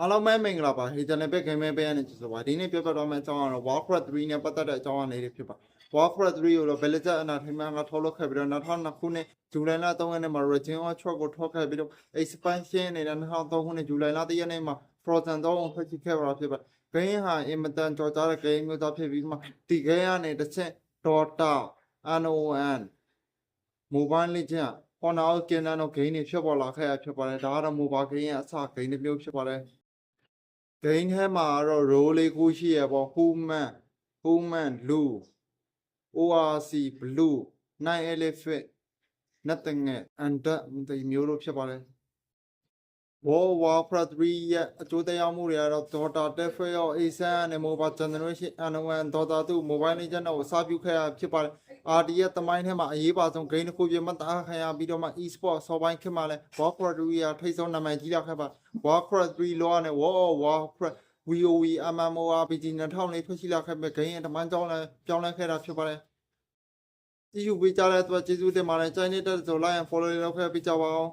အားလုံးပဲမင်္ဂလာပါဟေဂျန်နယ်ဘက်ဂိမ်းမဲပေးရနေကြဆိုပါဒီနေ့ပြောပြတော့မယ့်အကြောင်းကတော့ Warcraft 3နဲ့ပတ်သက်တဲ့အကြောင်းအနေနဲ့ဖြစ်ပါ Warcraft 3ကိုတော့ Blizzard အနာထိမှန်ကထုတ်လုပ်ခဲ့ပြီးတော့2002ခုနှစ်ဇူလိုင်လ3ရက်နေ့မှာ Region of Truck ကိုထုတ်ခဲ့ပြီးတော့ expansion အနေနဲ့2003ခုနှစ်ဇူလိုင်လ1ရက်နေ့မှာ Frozen 3ကိုထွက်ရှိခဲ့ပါဖြစ်ပါဂိမ်းဟာအင်မတန်ကြော်ကြားတဲ့ဂိမ်းမျိုးသားဖြစ်ပြီးမှဒီဂိမ်းကနေတစ်ချက် Dota NON Mobile Legends Honor of Kingdom တို့ဂိမ်းတွေဖြစ်ပေါ်လာခဲ့ရဖြစ်ပါတယ်ဒါကတော့ mobile game ရဲ့အစဂိမ်းတစ်မျိုးဖြစ်ပါတယ် ဂိမ်းထဲမှာတော့ role လေးခုရှိရပေါ့ human human blue orc blue nine elephant nothing နဲ့ under ဒီမျိုးလို့ဖြစ်ပါတယ် World of Warcraft 3ရဲ့အကျိုးသက်ရောက်မှုတွေကတော့ Dota Default ရော ASAN နဲ့ Mobile Generation N1 Dota 2 Mobile Legends တို့ကိုစပြုခဲ့ရဖြစ်ပါတယ် RD ရဲ့တမိုင်းထဲမှာအရေးပါဆုံး game တစ်ခုပြမှတ်သားခံရပြီးတော့မှ e-sport ဆော်ပိုင်းခေတ်မှာလဲ Warcraft 2ရဲ့ထိပ်ဆုံးနာမည်ကြီးလာခဲ့ပါ Warcraft 3လောနဲ့ World of Warcraft WoW MMORPG 2000လေးထွက်ရှိလာခဲ့မဲ့ game ရဲ့တမိုင်းကြောင်းလဲပြောင်းလဲခဲ့တာဖြစ်ပါတယ်ကြည့်ယူပေးကြတဲ့အတွက်ကျေးဇူးတင်ပါတယ် channel တက်ဆို like and follow လုပ်ခဲ့ပေးကြပါအောင်